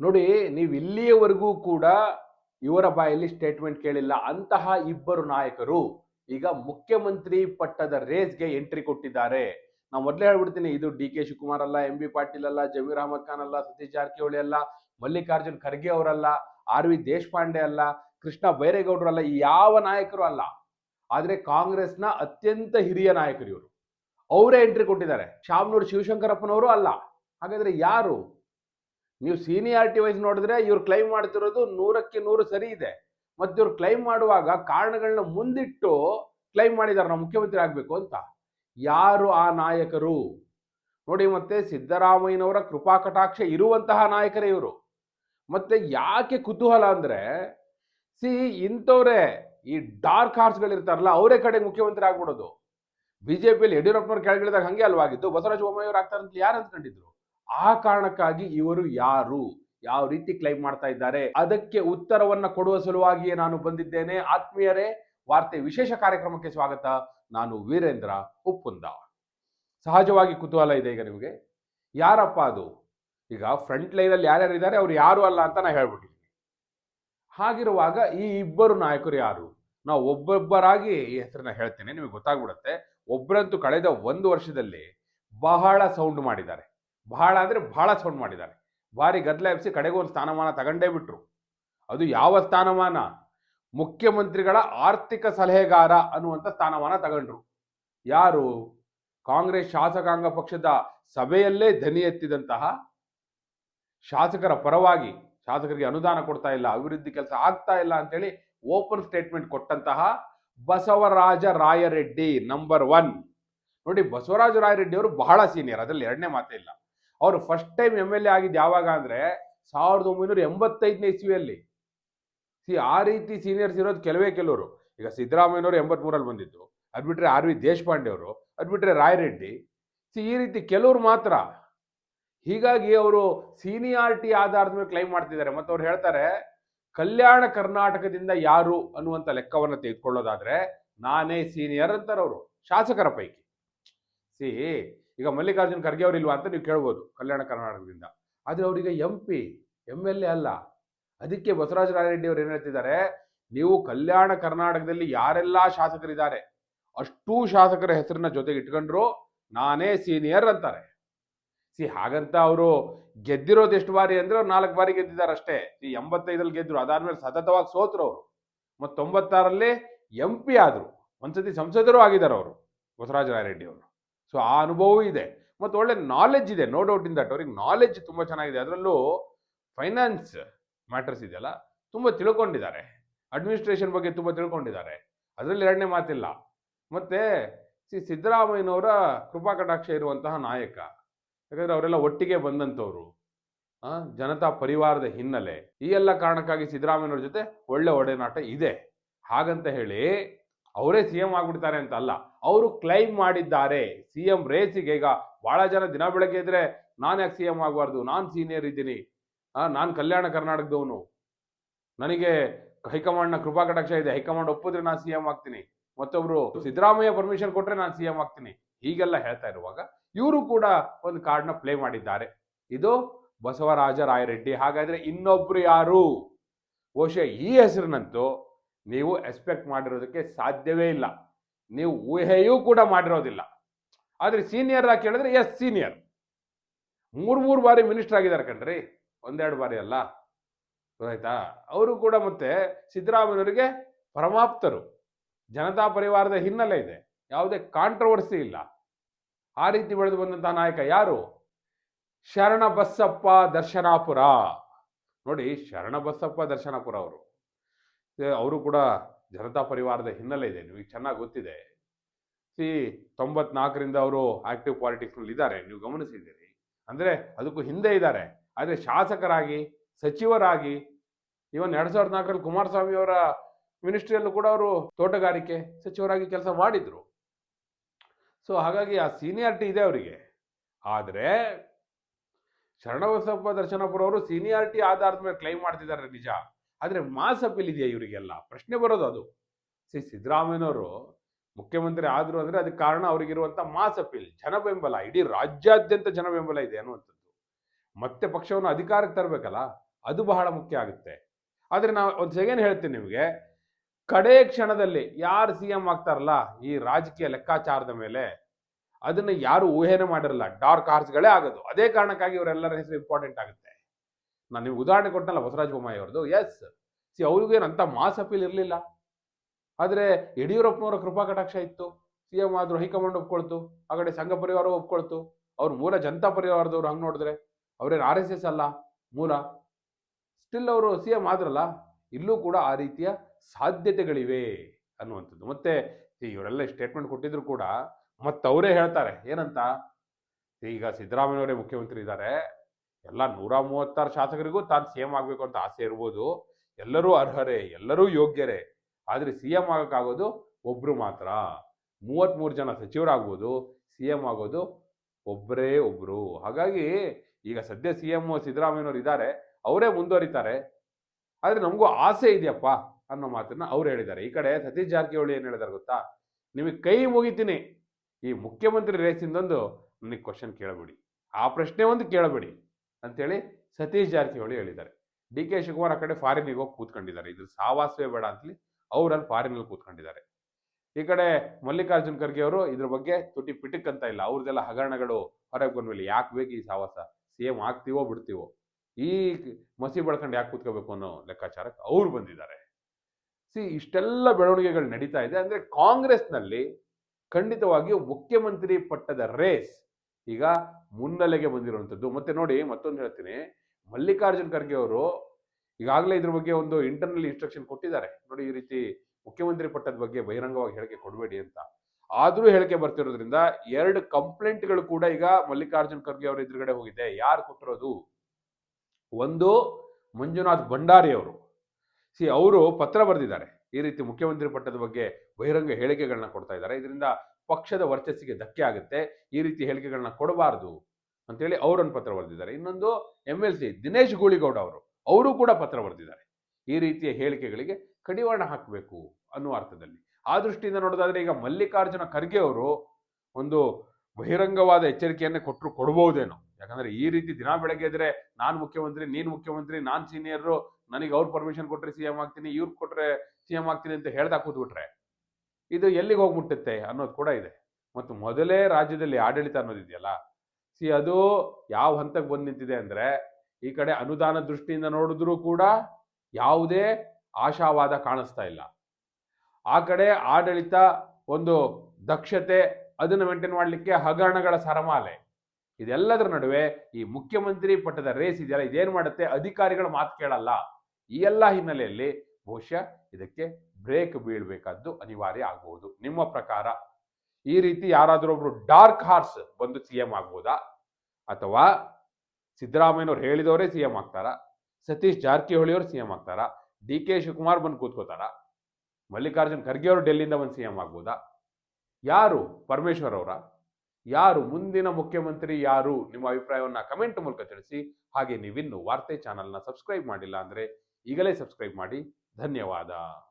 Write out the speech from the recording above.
ನೋಡಿ, ನೀವು ಇಲ್ಲಿಯವರೆಗೂ ಕೂಡ ಇವರ ಬಾಯಲ್ಲಿ ಸ್ಟೇಟ್ಮೆಂಟ್ ಕೇಳಿಲ್ಲ. ಅಂತಹ ಇಬ್ಬರು ನಾಯಕರು ಈಗ ಮುಖ್ಯಮಂತ್ರಿ ಪಟ್ಟದ ರೇಸ್ಗೆ ಎಂಟ್ರಿ ಕೊಟ್ಟಿದ್ದಾರೆ. ನಾವು ಮೊದಲೇ ಹೇಳ್ಬಿಡ್ತೀನಿ, ಇದು ಡಿ ಕೆ ಶಿವಕುಮಾರ್ ಅಲ್ಲ, ಎಂ ಬಿ ಪಾಟೀಲ್ ಅಲ್ಲ, ಜಮೀರ್ ಅಹಮದ್ ಖಾನ್ ಅಲ್ಲ, ಸತೀಶ್ ಜಾರಕಿಹೊಳಿ ಅಲ್ಲ, ಮಲ್ಲಿಕಾರ್ಜುನ್ ಖರ್ಗೆ ಅವರಲ್ಲ, ಆರ್ ವಿ ದೇಶಪಾಂಡೆ ಅಲ್ಲ, ಕೃಷ್ಣ ಬೈರೇಗೌಡರು ಅಲ್ಲ ಯಾವ ನಾಯಕರು ಅಲ್ಲ. ಆದರೆ ಕಾಂಗ್ರೆಸ್ನ ಅತ್ಯಂತ ಹಿರಿಯ ನಾಯಕರು ಇವರು. ಅವರೇ ಎಂಟ್ರಿ ಕೊಟ್ಟಿದ್ದಾರೆ. ಶಾಮನೂರು ಶಿವಶಂಕರಪ್ಪನವರು ಅಲ್ಲ. ಹಾಗಾದ್ರೆ ಯಾರು? ನೀವು ಸೀನಿಯಾರಿಟಿ ವೈಸ್ ನೋಡಿದ್ರೆ ಇವ್ರು ಕ್ಲೈಮ್ ಮಾಡ್ತಿರೋದು ನೂರಕ್ಕೆ ನೂರು ಸರಿ ಇದೆ. ಮತ್ತೆ ಇವ್ರು ಕ್ಲೈಮ್ ಮಾಡುವಾಗ ಕಾರಣಗಳನ್ನ ಮುಂದಿಟ್ಟು ಕ್ಲೈಮ್ ಮಾಡಿದ್ದಾರೆ ನಾವು ಮುಖ್ಯಮಂತ್ರಿ ಆಗಬೇಕು ಅಂತ. ಯಾರು ಆ ನಾಯಕರು? ನೋಡಿ ಮತ್ತೆ ಸಿದ್ದರಾಮಯ್ಯನವರ ಕೃಪಾ ಕಟಾಕ್ಷ ಇರುವಂತಹ ನಾಯಕರೇ ಇವರು. ಮತ್ತೆ ಯಾಕೆ ಕುತೂಹಲ ಅಂದ್ರೆ, ಸಿ ಇಂಥವ್ರೆ ಈ ಡಾರ್ಕ್ ಹಾರ್ಸ್ಗಳಿರ್ತಾರಲ್ಲ ಅವರೇ ಕಡೆ ಮುಖ್ಯಮಂತ್ರಿ ಆಗ್ಬಿಡೋದು. ಬಿಜೆಪಿಯಲ್ಲಿ ಯಡಿಯೂರಪ್ಪನವ್ರು ಕೆಳಗಿಳಿದಾಗ ಹಂಗೆ ಅಲ್ವಾಗಿದ್ದು ಬಸವರಾಜ ಬೊಮ್ಮಾಯಿ ಅವ್ರು ಆಗ್ತಾರೆ ಅಂತ ಯಾರು ಅಂದ್ಕೊಂಡಿದ್ರು? ಆ ಕಾರಣಕ್ಕಾಗಿ ಇವರು ಯಾರು? ಯಾವ ರೀತಿ ಕ್ಲೈಮ್ ಮಾಡ್ತಾ ಇದ್ದಾರೆ? ಅದಕ್ಕೆ ಉತ್ತರವನ್ನ ಕೊಡುವ ಸಲುವಾಗಿಯೇ ನಾನು ಬಂದಿದ್ದೇನೆ. ಆತ್ಮೀಯರೇ, ವಾರ್ತೆ ವಿಶೇಷ ಕಾರ್ಯಕ್ರಮಕ್ಕೆ ಸ್ವಾಗತ. ನಾನು ವೀರೇಂದ್ರ ಉಪ್ಪುಂದ. ಸಹಜವಾಗಿ ಕುತೂಹಲ ಇದೆ ಈಗ ನಿಮಗೆ. ಯಾರಪ್ಪ ಅದು? ಈಗ ಫ್ರಂಟ್ ಲೈನಲ್ಲಿ ಯಾರ್ಯಾರು ಇದ್ದಾರೆ, ಅವ್ರು ಯಾರು ಅಲ್ಲ ಅಂತ ನಾ ಹೇಳ್ಬಿಟ್ಟಿದ್ದೀನಿ. ಹಾಗಿರುವಾಗ ಈ ಇಬ್ಬರು ನಾಯಕರು ಯಾರು? ನಾವು ಒಬ್ಬೊಬ್ಬರಾಗಿ ಈ ಹೆಸರನ್ನ ಹೇಳ್ತೇನೆ, ನಿಮಗೆ ಗೊತ್ತಾಗ್ಬಿಡುತ್ತೆ. ಒಬ್ಬರಂತೂ ಕಳೆದ ಒಂದು ವರ್ಷದಲ್ಲಿ ಬಹಳ ಸೌಂಡ್ ಮಾಡಿದ್ದಾರೆ. ಬಹಳ ಅಂದರೆ ಬಹಳ ಸೌಂಡ್ ಮಾಡಿದ್ದಾರೆ. ಭಾರಿ ಗದ್ದಲ ಕಡೆಗೆ ಒಂದು ಸ್ಥಾನಮಾನ ತಗೊಂಡೇ ಬಿಟ್ರು. ಅದು ಯಾವ ಸ್ಥಾನಮಾನ? ಮುಖ್ಯಮಂತ್ರಿಗಳ ಆರ್ಥಿಕ ಸಲಹೆಗಾರ ಅನ್ನುವಂಥ ಸ್ಥಾನಮಾನ ತಗೊಂಡ್ರು. ಯಾರು? ಕಾಂಗ್ರೆಸ್ ಶಾಸಕಾಂಗ ಪಕ್ಷದ ಸಭೆಯಲ್ಲೇ ಧ್ವನಿ ಎತ್ತಿದಂತಹ ಶಾಸಕರ ಪರವಾಗಿ ಶಾಸಕರಿಗೆ ಅನುದಾನ ಕೊಡ್ತಾ ಇಲ್ಲ, ಅಭಿವೃದ್ಧಿ ಕೆಲಸ ಆಗ್ತಾ ಇಲ್ಲ ಅಂತೇಳಿ ಓಪನ್ ಸ್ಟೇಟ್ಮೆಂಟ್ ಕೊಟ್ಟಂತಹ ಬಸವರಾಜ ರಾಯರೆಡ್ಡಿ ನಂಬರ್ ಒನ್. ನೋಡಿ ಬಸವರಾಜ ರಾಯರೆಡ್ಡಿ ಅವರು ಬಹಳ ಸೀನಿಯರ್, ಅದರಲ್ಲಿ ಎರಡನೇ ಮಾತೇ ಇಲ್ಲ. ಅವರು first time M L A ಆಗಿದ್ದು ಯಾವಾಗ ಅಂದ್ರೆ ಸಾವಿರದ ಒಂಬೈನೂರ ಎಂಬತ್ತೈದನೇ ಇಸ್ವಿಯಲ್ಲಿ. ಸಿ, ಆ ರೀತಿ ಸೀನಿಯರ್ಸ್ ಇರೋದು ಕೆಲವೇ ಕೆಲವರು. ಈಗ ಸಿದ್ದರಾಮಯ್ಯನವರು ಎಂಬತ್ಮೂರಲ್ಲಿ ಬಂದಿದ್ದು. ಅದು ಬಿಟ್ಟರೆ ಆರ್ ವಿ ದೇಶಪಾಂಡೆ ಅವರು, ಅದು ಬಿಟ್ಟರೆ ರಾಯರೆಡ್ಡಿ ಸಿ, ಈ ರೀತಿ ಕೆಲವರು ಮಾತ್ರ. ಹೀಗಾಗಿ ಅವರು ಸೀನಿಯಾರಿಟಿ ಆಧಾರದ ಮೇಲೆ ಕ್ಲೈಮ್ ಮಾಡ್ತಿದ್ದಾರೆ. ಮತ್ತು ಅವ್ರು ಹೇಳ್ತಾರೆ, ಕಲ್ಯಾಣ ಕರ್ನಾಟಕದಿಂದ ಯಾರು? ಅನ್ನುವಂಥ ಲೆಕ್ಕವನ್ನು ತೆಗೆದುಕೊಳ್ಳೋದಾದ್ರೆ ನಾನೇ ಸೀನಿಯರ್ ಅಂತಾರೆ ಅವರು, ಶಾಸಕರ ಪೈಕಿ. ಸಿ ಈಗ ಮಲ್ಲಿಕಾರ್ಜುನ್ ಖರ್ಗೆ ಅವರು ಇಲ್ವಾ ಅಂತ ನೀವು ಕೇಳ್ಬೋದು ಕಲ್ಯಾಣ ಕರ್ನಾಟಕದಿಂದ. ಆದರೆ ಅವರಿಗೆ M P M L A ಅಲ್ಲ. ಅದಕ್ಕೆ ಬಸವರಾಜ ರಾಯರೆಡ್ಡಿ ಅವರು ಏನು ಹೇಳ್ತಿದ್ದಾರೆ? ನೀವು ಕಲ್ಯಾಣ ಕರ್ನಾಟಕದಲ್ಲಿ ಯಾರೆಲ್ಲ ಶಾಸಕರಿದ್ದಾರೆ? ಅಷ್ಟೂ ಶಾಸಕರ ಹೆಸರನ್ನ ಜೊತೆಗೆ ಇಟ್ಕೊಂಡ್ರು ನಾನೇ ಸೀನಿಯರ್ ಅಂತಾರೆ. ಸಿ, ಹಾಗಂತ ಅವರು ಗೆದ್ದಿರೋದು ಎಷ್ಟು ಬಾರಿ ಅಂದ್ರೆ ಅವ್ರು ನಾಲ್ಕು ಬಾರಿ ಗೆದ್ದಿದ್ದಾರೆ ಅಷ್ಟೇ. ಸಿ ಎಂಬತ್ತೈದಲ್ಲಿ ಗೆದ್ರು. ಅದಾದ್ಮೇಲೆ ಸತತವಾಗಿ ಸೋತ್ರು ಅವರು. ಮತ್ತು ತೊಂಬತ್ತಾರಲ್ಲಿ ಎಂ ಪಿ ಆದ್ರು. ಒಂದ್ಸತಿ ಸಂಸದರು ಆಗಿದ್ದಾರೆ ಅವರು, ಬಸವರಾಜ ರಾಯರೆಡ್ಡಿ ಅವರು. ಸೊ ಆ ಅನುಭವವೂ ಇದೆ. ಮತ್ತು ಒಳ್ಳೆ ನಾಲೆಜ್ ಇದೆ. ನೋ ಡೌಟ್ ಇನ್ ದಟ್ ಅವ್ರಿಗೆ ನಾಲೆಜ್ ತುಂಬ ಚೆನ್ನಾಗಿದೆ. ಅದರಲ್ಲೂ ಫೈನಾನ್ಸ್ ಮ್ಯಾಟರ್ಸ್ ಇದೆಯಲ್ಲ? ತುಂಬ ತಿಳ್ಕೊಂಡಿದ್ದಾರೆ. ಅಡ್ಮಿನಿಸ್ಟ್ರೇಷನ್ ಬಗ್ಗೆ ತುಂಬ ತಿಳ್ಕೊಂಡಿದ್ದಾರೆ. ಅದರಲ್ಲಿ ಎರಡನೇ ಮಾತಿಲ್ಲ. ಮತ್ತೆ ಸಿ ಸಿದ್ದರಾಮಯ್ಯನವರ ಕೃಪಾ ಕಟಾಕ್ಷ ಇರುವಂತಹ ನಾಯಕ. ಯಾಕಂದ್ರೆ ಅವರೆಲ್ಲ ಒಟ್ಟಿಗೆ ಬಂದಂಥವ್ರು. ಜನತಾ ಪರಿವಾರದ ಹಿನ್ನೆಲೆ. ಈ ಎಲ್ಲ ಕಾರಣಕ್ಕಾಗಿ ಸಿದ್ದರಾಮಯ್ಯನವ್ರ ಜೊತೆ ಒಳ್ಳೆ ಒಡೆನಾಟ ಇದೆ. ಹಾಗಂತ ಹೇಳಿ ಅವರೇ ಸಿ ಎಂ ಆಗ್ಬಿಡ್ತಾರೆ ಅಂತ ಅಲ್ಲ ಅವರು ಕ್ಲೈಮ್ ಮಾಡಿದ್ದಾರೆ. ಸಿ ಎಂ ರೇಸಿಗೆ ಈಗ ಬಹಳ ಜನ ದಿನ ಬೆಳಗ್ಗೆ ಇದ್ರೆ ನಾನು ಯಾಕೆ ಸಿ ಎಂ ಆಗಬಾರ್ದು? ನಾನು ಸೀನಿಯರ್ ಇದ್ದೀನಿ. ನಾನು ಕಲ್ಯಾಣ ಕರ್ನಾಟಕದವನು. ನನಗೆ ಹೈಕಮಾಂಡ್ನ ಕೃಪಾ ಕಟಾಕ್ಷ ಇದೆ. ಹೈಕಮಾಂಡ್ ಒಪ್ಪಿದ್ರೆ ನಾನು ಸಿ ಎಂ ಆಗ್ತೀನಿ. ಮತ್ತೊಬ್ರು ಸಿದ್ದರಾಮಯ್ಯ ಪರ್ಮಿಷನ್ ಕೊಟ್ರೆ ನಾನು ಸಿ ಎಂ ಆಗ್ತೀನಿ. ಹೀಗೆಲ್ಲ ಹೇಳ್ತಾ ಇರುವಾಗ ಇವರು ಕೂಡ ಒಂದು ಕಾರ್ಡ್ನ ಪ್ಲೇ ಮಾಡಿದ್ದಾರೆ. ಇದು ಬಸವರಾಜ ರಾಯರೆಡ್ಡಿ. ಹಾಗಾದ್ರೆ ಇನ್ನೊಬ್ರು ಯಾರು? ಬಹುಶಃ ಈ ಹೆಸರಿನಂತೂ ನೀವು ಎಕ್ಸ್ಪೆಕ್ಟ್ ಮಾಡಿರೋದಕ್ಕೆ ಸಾಧ್ಯವೇ ಇಲ್ಲ. ನೀವು ಊಹೆಯೂ ಕೂಡ ಮಾಡಿರೋದಿಲ್ಲ. ಆದರೆ ಸೀನಿಯರ್ ಆಗಿ ಕೇಳಿದ್ರೆ ಎಸ್ ಸೀನಿಯರ್ ಮೂರು ಮೂರು ಬಾರಿ ಮಿನಿಸ್ಟರ್ ಆಗಿದ್ದಾರೆ ಕಣ್ರಿ. ಒಂದೆರಡು ಬಾರಿ ಅಲ್ಲ. ಗೊತ್ತಾಯ್ತಾ? ಅವರು ಕೂಡ ಮತ್ತೆ ಸಿದ್ದರಾಮಯ್ಯನವರಿಗೆ ಪರಮಾಪ್ತರು. ಜನತಾ ಪರಿವಾರದ ಹಿನ್ನೆಲೆ ಇದೆ. ಯಾವುದೇ ಕಾಂಟ್ರವರ್ಸಿ ಇಲ್ಲ. ಆ ರೀತಿ ಬೆಳೆದು ಬಂದಂತಹ ನಾಯಕ ಯಾರು? ಶರಣ ಬಸಪ್ಪ ದರ್ಶನಾಪುರ. ನೋಡಿ ಶರಣ ಬಸಪ್ಪ ದರ್ಶನಾಪುರ ಅವರು. ಅವರು ಕೂಡ ಜನತಾ ಪರಿವಾರದ ಹಿನ್ನೆಲೆ ಇದೆ, ನಿಮಗೆ ಚೆನ್ನಾಗಿ ಗೊತ್ತಿದೆ. ಸಿ, ತೊಂಬತ್ನಾಲ್ಕರಿಂದ ಅವರು ಆಕ್ಟಿವ್ ಪಾಲಿಟಿಕ್ಸ್ನಲ್ಲಿ ಇದ್ದಾರೆ, ನೀವು ಗಮನಿಸಿದ್ದೀರಿ. ಅಂದ್ರೆ ಅದಕ್ಕೂ ಹಿಂದೆ ಇದ್ದಾರೆ. ಆದರೆ ಶಾಸಕರಾಗಿ, ಸಚಿವರಾಗಿ, ಇವನ್ ಎರಡು ಸಾವಿರದ ನಾಲ್ಕರಲ್ಲಿ ಕುಮಾರಸ್ವಾಮಿ ಅವರ ಮಿನಿಸ್ಟ್ರಿಯಲ್ಲೂ ಕೂಡ ಅವರು ತೋಟಗಾರಿಕೆ ಸಚಿವರಾಗಿ ಕೆಲಸ ಮಾಡಿದ್ರು. ಸೊ, ಹಾಗಾಗಿ ಆ ಸೀನಿಯಾರಿಟಿ ಇದೆ ಅವರಿಗೆ. ಆದರೆ ಶರಣಬಸಪ್ಪ ದರ್ಶನಪುರ ಅವರು ಸೀನಿಯಾರಿಟಿ ಆಧಾರದ ಮೇಲೆ ಕ್ಲೈಮ್ ಮಾಡ್ತಿದ್ದಾರೆ ನಿಜ. ಆದ್ರೆ ಮಾಸ್ ಅಪೀಲ್ ಇದೆಯಾ ಇವರಿಗೆಲ್ಲ? ಪ್ರಶ್ನೆ ಬರೋದು ಅದು. ಸಿ, ಸಿದ್ದರಾಮಯ್ಯನವರು ಮುಖ್ಯಮಂತ್ರಿ ಆದರು ಅಂದರೆ ಅದಕ್ಕೆ ಕಾರಣ ಅವರಿಗಿರುವಂಥ ಮಾಸ್ ಅಪೀಲ್ ಜನ ಬೆಂಬಲ ಇಡೀ ರಾಜ್ಯಾದ್ಯಂತ ಜನ ಬೆಂಬಲ ಇದೆ ಅನ್ನುವಂಥದ್ದು. ಮತ್ತೆ ಪಕ್ಷವನ್ನು ಅಧಿಕಾರಕ್ಕೆ ತರಬೇಕಲ್ಲ? ಅದು ಬಹಳ ಮುಖ್ಯ ಆಗುತ್ತೆ. ಆದರೆ ನಾವು ಒಂದು ಸೆಕೆಂಡ್ ಹೇಳ್ತೀನಿ ನಿಮಗೆ, ಕಡೇ ಕ್ಷಣದಲ್ಲಿ ಯಾರು ಸಿ ಎಂ ಆಗ್ತಾರಲ್ಲ ಈ ರಾಜಕೀಯ ಲೆಕ್ಕಾಚಾರದ ಮೇಲೆ, ಅದನ್ನ ಯಾರು ಊಹೆನೇ ಮಾಡಿರಲ್ಲ. ಡಾರ್ಕ್ ಹಾರ್ಸ್ಗಳೇ ಆಗೋದು. ಅದೇ ಕಾರಣಕ್ಕಾಗಿ ಇವರೆಲ್ಲರ ಹೆಸರು ಇಂಪಾರ್ಟೆಂಟ್ ಆಗುತ್ತೆ. ನಾನು ನಿಮ್ಗೆ ಉದಾಹರಣೆ ಕೊಟ್ಟನಲ್ಲ ಬಸವರಾಜ ಬೊಮ್ಮಾಯಿ ಅವ್ರದ್ದು. ಎಸ್ ಸಿ ಅವ್ರಿಗೇನು ಅಂಥ ಮಾಸ್ ಅಪೀಲ್ ಇರಲಿಲ್ಲ. ಆದರೆ ಯಡಿಯೂರಪ್ಪನವರ ಕೃಪಾ ಕಟಾಕ್ಷ ಇತ್ತು. ಸಿ ಎಂ ಆದರೂ ಹೈಕಮಾಂಡ್ ಒಪ್ಕೊಳ್ತು. ಆ ಕಡೆ ಸಂಘ ಪರಿವಾರ ಒಪ್ಕೊಳ್ತು. ಅವ್ರ ಮೂಲ ಜನತಾ ಪರಿವಾರದವ್ರು ಹಂಗೆ ನೋಡಿದ್ರೆ ಅವ್ರೇನು ಆರ್ ಎಸ್ ಎಸ್ ಅಲ್ಲ? ಮೂಲ. ಸ್ಟಿಲ್ ಅವರು ಸಿ ಎಂ ಆದ್ರಲ್ಲ, ಇಲ್ಲೂ ಕೂಡ ಆ ರೀತಿಯ ಸಾಧ್ಯತೆಗಳಿವೆ ಅನ್ನುವಂಥದ್ದು. ಮತ್ತೆ ಇವರೆಲ್ಲ ಸ್ಟೇಟ್ಮೆಂಟ್ ಕೊಟ್ಟಿದ್ರು ಕೂಡ ಮತ್ತವರೇ ಹೇಳ್ತಾರೆ. ಏನಂತ? ಈಗ ಸಿದ್ದರಾಮಯ್ಯವರೇ ಮುಖ್ಯಮಂತ್ರಿ ಇದ್ದಾರೆ. ಎಲ್ಲ ನೂರ ಮೂವತ್ತಾರು ಶಾಸಕರಿಗೂ ತಾನು ಸಿ ಎಂ ಆಗಬೇಕು ಅಂತ ಆಸೆ ಇರ್ಬೋದು. ಎಲ್ಲರೂ ಅರ್ಹರೇ, ಎಲ್ಲರೂ ಯೋಗ್ಯರೇ. ಆದರೆ ಸಿ ಎಂ ಆಗೋಕ್ಕಾಗೋದು ಒಬ್ಬರು ಮಾತ್ರ. ಮೂವತ್ತ್ಮೂರು ಜನ ಸಚಿವರಾಗ್ಬೋದು, ಸಿ ಎಂ ಆಗೋದು ಒಬ್ಬರೇ ಒಬ್ಬರು ಹಾಗಾಗಿ ಈಗ ಸದ್ಯ ಸಿ ಎಂ ಸಿದ್ದರಾಮಯ್ಯನವರು ಇದ್ದಾರೆ, ಅವರೇ ಮುಂದುವರಿತಾರೆ. ಆದರೆ ನಮಗೂ ಆಸೆ ಇದೆಯಪ್ಪ ಅನ್ನೋ ಮಾತನ್ನ ಅವ್ರು ಹೇಳಿದ್ದಾರೆ. ಈ ಕಡೆ ಸತೀಶ್ ಜಾರಕಿಹೊಳಿ ಏನು ಹೇಳಿದಾರೆ ಗೊತ್ತಾ? ನಿಮಗೆ ಕೈ ಮುಗಿತೀನಿ. ಈ ಮುಖ್ಯಮಂತ್ರಿ ರೇಸಿಂದೊಂದು ನನಗೆ ಕ್ವಶನ್ ಕೇಳಬೇಡಿ. ಆ ಪ್ರಶ್ನೆ ಒಂದು ಕೇಳಬೇಡಿ. ಅಂತೇಳಿ ಸತೀಶ್ ಜಾರಕಿಹೊಳಿ ಹೇಳಿದ್ದಾರೆ. ಡಿ ಕೆ ಶಿವಕುಮಾರ್ ಆ ಕಡೆ ಫಾರಿನಿಗೆ ಹೋಗಿ ಕೂತ್ಕೊಂಡಿದ್ದಾರೆ. ಇದ್ರ ಸಾವಾಸವೇ ಬೇಡ ಅಂತಲಿ ಅವ್ರಲ್ಲಿ ಫಾರಿನಲ್ಲಿ ಕೂತ್ಕೊಂಡಿದ್ದಾರೆ. ಈ ಕಡೆ ಮಲ್ಲಿಕಾರ್ಜುನ್ ಖರ್ಗೆ ಅವರು ಇದ್ರ ಬಗ್ಗೆ ತುಟಿ ಪಿಟಕ್ ಅಂತ ಇಲ್ಲ. ಅವ್ರದ್ದೆಲ್ಲ ಹಗರಣಗಳು ಹೊರಗೆ ಬಂದ್ಮೇಲೆ ಯಾಕೆ ಬೇಕು ಈ ಸಾವಾಸ? ಸೇಮ್ ಆಗ್ತೀವೋ ಬಿಡ್ತೀವೋ? ಈ ಮಸಿ ಬಳ್ಕೊಂಡು ಯಾಕೆ ಕೂತ್ಕೋಬೇಕು ಅನ್ನೋ ಲೆಕ್ಕಾಚಾರಕ್ಕೆ ಅವ್ರು ಬಂದಿದ್ದಾರೆ. ಸಿ, ಇಷ್ಟೆಲ್ಲ ಬೆಳವಣಿಗೆಗಳು ನಡೀತಾ ಇದೆ ಅಂದ್ರೆ ಕಾಂಗ್ರೆಸ್ನಲ್ಲಿ ಖಂಡಿತವಾಗಿಯೂ ಮುಖ್ಯಮಂತ್ರಿ ಪಟ್ಟದ ರೇಸ್ ಈಗ ಮುನ್ನೆಲೆಗೆ ಬಂದಿರುವಂಥದ್ದು. ಮತ್ತೆ ನೋಡಿ ಮತ್ತೊಂದು ಹೇಳ್ತೀನಿ. ಮಲ್ಲಿಕಾರ್ಜುನ್ ಖರ್ಗೆ ಅವರು ಈಗಾಗಲೇ ಇದ್ರ ಬಗ್ಗೆ ಒಂದು ಇಂಟರ್ನಲ್ ಇನ್ಸ್ಟ್ರಕ್ಷನ್ ಕೊಟ್ಟಿದ್ದಾರೆ. ನೋಡಿ ಈ ರೀತಿ ಮುಖ್ಯಮಂತ್ರಿ ಪಟ್ಟದ ಬಗ್ಗೆ ಬಹಿರಂಗವಾಗಿ ಹೇಳಿಕೆ ಕೊಡಬೇಡಿ ಅಂತ. ಆದರೂ ಹೇಳಿಕೆ ಬರ್ತಿರೋದ್ರಿಂದ ಎರಡು ಕಂಪ್ಲೇಂಟ್ಗಳು ಕೂಡ ಈಗ ಮಲ್ಲಿಕಾರ್ಜುನ್ ಖರ್ಗೆ ಅವರ ಎದುರುಗಡೆ ಹೋಗಿದೆ. ಯಾರು ಕೊಟ್ಟಿರೋದು? ಒಂದು ಮಂಜುನಾಥ್ ಭಂಡಾರಿ ಅವರು. ಸಿ, ಅವರು ಪತ್ರ ಬರೆದಿದ್ದಾರೆ. ಈ ರೀತಿ ಮುಖ್ಯಮಂತ್ರಿ ಪಟ್ಟದ ಬಗ್ಗೆ ಬಹಿರಂಗ ಹೇಳಿಕೆಗಳನ್ನ ಕೊಡ್ತಾ ಇದ್ದಾರೆ. ಇದರಿಂದ ಪಕ್ಷದ ವರ್ಚಸ್ಸಿಗೆ ಧಕ್ಕೆ ಆಗುತ್ತೆ, ಈ ರೀತಿ ಹೇಳಿಕೆಗಳನ್ನ ಕೊಡಬಾರದು ಅಂತೇಳಿ ಅವರೊಂದು ಪತ್ರ ಬರೆದಿದ್ದಾರೆ. ಇನ್ನೊಂದು M L C Dinesh Gooligowda ಅವರು ಅವರು ಕೂಡ ಪತ್ರ ಬರೆದಿದ್ದಾರೆ. ಈ ರೀತಿಯ ಹೇಳಿಕೆಗಳಿಗೆ ಕಡಿವಾಣ ಹಾಕಬೇಕು ಅನ್ನುವ ಅರ್ಥದಲ್ಲಿ. ಆ ದೃಷ್ಟಿಯಿಂದ ನೋಡೋದಾದ್ರೆ ಈಗ ಮಲ್ಲಿಕಾರ್ಜುನ ಖರ್ಗೆ ಅವರು ಒಂದು ಬಹಿರಂಗವಾದ ಎಚ್ಚರಿಕೆಯನ್ನೇ ಕೊಟ್ಟರು ಕೊಡ್ಬೋದೇನೋ. ಯಾಕಂದ್ರೆ ಈ ರೀತಿ ದಿನ ಬೆಳಗ್ಗೆ ಇದ್ರೆ ನಾನು ಮುಖ್ಯಮಂತ್ರಿ, ನೀನು ಮುಖ್ಯಮಂತ್ರಿ, ನಾನು ಸೀನಿಯರ್, ನನಗೆ ಅವ್ರು ಪರ್ಮಿಷನ್ ಕೊಟ್ರೆ ಸಿ ಎಂ ಆಗ್ತೀನಿ, ಇವ್ರು ಕೊಟ್ರೆ ಸಿ ಎಂ ಆಗ್ತೀನಿ ಅಂತ ಹೇಳ್ದಾ ಕೂತ್ಬಿಟ್ರೆ ಇದು ಎಲ್ಲಿಗೆ ಹೋಗ್ಬಿಟ್ಟುತ್ತೆ ಅನ್ನೋದು ಕೂಡ ಇದೆ. ಮತ್ತು ಮೊದಲೇ ರಾಜ್ಯದಲ್ಲಿ ಆಡಳಿತ ಅನ್ನೋದಿದೆಯಲ್ಲ ಸಿ ಅದು ಯಾವ ಹಂತಕ್ಕೆ ಬಂದು ನಿಂತಿದೆ ಅಂದರೆ ಈ ಕಡೆ ಅನುದಾನ ದೃಷ್ಟಿಯಿಂದ ನೋಡಿದ್ರೂ ಕೂಡ ಯಾವುದೇ ಆಶಾವಾದ ಕಾಣಿಸ್ತಾ ಇಲ್ಲ. ಆ ಕಡೆ ಆಡಳಿತ ಒಂದು ದಕ್ಷತೆ ಅದನ್ನು ಮೇಂಟೈನ್ ಮಾಡಲಿಕ್ಕೆ ಹಗರಣಗಳ ಸರಮಾಲೆ. ಇದೆಲ್ಲದರ ನಡುವೆ ಈ ಮುಖ್ಯಮಂತ್ರಿ ಪಟ್ಟದ ರೇಸ್ ಇದೆಯಲ್ಲ, ಇದೇನು ಮಾಡುತ್ತೆ? ಅಧಿಕಾರಿಗಳ ಮಾತು ಕೇಳಲ್ಲ. ಈ ಎಲ್ಲ ಹಿನ್ನೆಲೆಯಲ್ಲಿ ಬಹುಶಃ ಇದಕ್ಕೆ ಬ್ರೇಕ್ ಬೀಳ್ಬೇಕಾದ್ದು ಅನಿವಾರ್ಯ ಆಗಬಹುದು ನಿಮ್ಮ ಪ್ರಕಾರ ಈ ರೀತಿ ಯಾರಾದರೂ ಒಬ್ರು ಡಾರ್ಕ್ ಹಾರ್ಸ್ ಬಂದು ಸಿ ಎಂ ಆಗ್ಬೋದಾ? ಅಥವಾ ಸಿದ್ದರಾಮಯ್ಯನವ್ರು ಹೇಳಿದವರೇ ಸಿ ಎಂ ಆಗ್ತಾರಾ? ಸತೀಶ್ ಜಾರಕಿಹೊಳಿ ಅವರು ಸಿ ಎಂ ಆಗ್ತಾರಾ? ಡಿ ಕೆ ಶಿವಕುಮಾರ್ ಬಂದು ಕೂತ್ಕೋತಾರ? ಮಲ್ಲಿಕಾರ್ಜುನ್ ಖರ್ಗೆ ಅವರು ಡೆಲ್ಲಿಯಿಂದ ಬಂದು ಸಿ ಎಂ ಆಗ್ಬೋದಾ? ಯಾರು ಪರಮೇಶ್ವರ್ ಅವರ? ಯಾರು ಮುಂದಿನ ಮುಖ್ಯಮಂತ್ರಿ ಯಾರು ನಿಮ್ಮ ಅಭಿಪ್ರಾಯವನ್ನು ಕಮೆಂಟ್ ಮೂಲಕ ತಿಳಿಸಿ. ಹಾಗೆ ನೀವಿನ್ನು ವಾರ್ತೆ ಚಾನಲ್ನ ಸಬ್ಸ್ಕ್ರೈಬ್ ಮಾಡಿಲ್ಲ ಅಂದ್ರೆ ಈಗಲೇ ಸಬ್ಸ್ಕ್ರೈಬ್ ಮಾಡಿ. 他娘啊，他